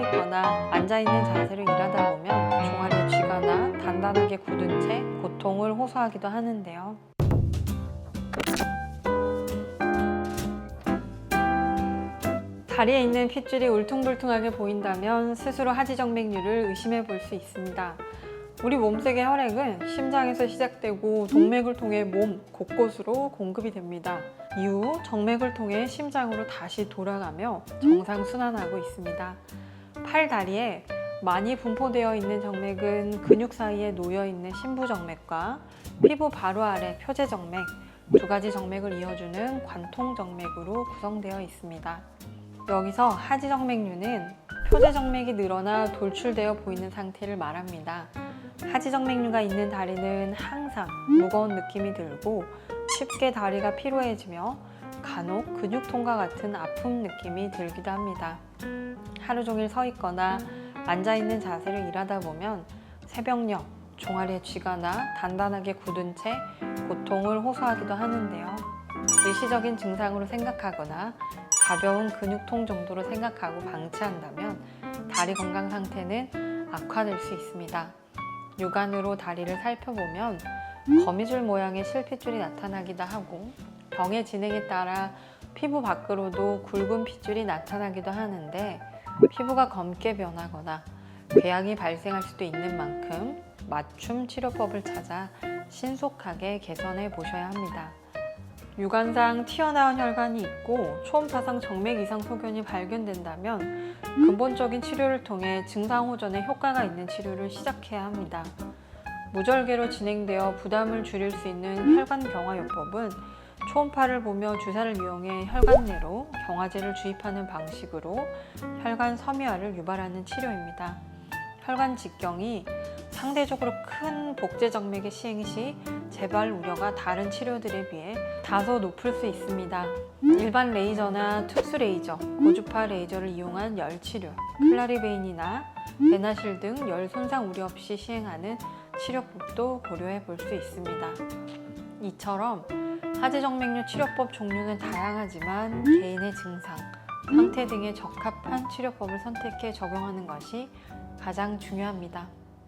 있거나 앉아있는 자세로 일하다 보면 종아리 쥐가 나 단단하게 굳은 채 고통을 호소하기도 하는데요. 다리에 있는 핏줄이 울퉁불퉁하게 보인다면 스스로 하지정맥류를 의심해 볼 수 있습니다. 우리 몸속의 혈액은 심장에서 시작되고 동맥을 통해 몸 곳곳으로 공급이 됩니다. 이후 정맥을 통해 심장으로 다시 돌아가며 정상 순환하고 있습니다. 팔 다리에 많이 분포되어 있는 정맥은 근육 사이에 놓여 있는 심부정맥과 피부 바로 아래 표제정맥 두 가지 정맥을 이어주는 관통정맥으로 구성되어 있습니다. 여기서 하지정맥류는 표제정맥이 늘어나 돌출되어 보이는 상태를 말합니다. 하지정맥류가 있는 다리는 항상 무거운 느낌이 들고 쉽게 다리가 피로해지며 간혹 근육통과 같은 아픔 느낌이 들기도 합니다. 하루 종일 서 있거나 앉아 있는 자세를 일하다 보면 새벽녘 종아리에 쥐거나 단단하게 굳은 채 고통을 호소하기도 하는데요. 일시적인 증상으로 생각하거나 가벼운 근육통 정도로 생각하고 방치한다면 다리 건강 상태는 악화될 수 있습니다. 육안으로 다리를 살펴보면 거미줄 모양의 실핏줄이 나타나기도 하고 병의 진행에 따라 피부 밖으로도 굵은 핏줄이 나타나기도 하는데 피부가 검게 변하거나 궤양이 발생할 수도 있는 만큼 맞춤 치료법을 찾아 신속하게 개선해 보셔야 합니다. 유관상 튀어나온 혈관이 있고 초음파상 정맥 이상 소견이 발견된다면 근본적인 치료를 통해 증상 호전에 효과가 있는 치료를 시작해야 합니다. 무절개로 진행되어 부담을 줄일 수 있는 혈관 경화 요법은 초음파를 보며 주사를 이용해 혈관 내로 경화제를 주입하는 방식으로 혈관 섬유화를 유발하는 치료입니다. 혈관 직경이 상대적으로 큰 복제 정맥의 시행 시 재발 우려가 다른 치료들에 비해 다소 높을 수 있습니다. 일반 레이저나 특수 레이저, 고주파 레이저를 이용한 열 치료, 클라리베인이나 베나실 등 열 손상 우려 없이 시행하는 치료법도 고려해 볼 수 있습니다. 이처럼 하지정맥류 치료법 종류는 다양하지만 개인의 증상, 상태 등에 적합한 치료법을 선택해 적용하는 것이 가장 중요합니다.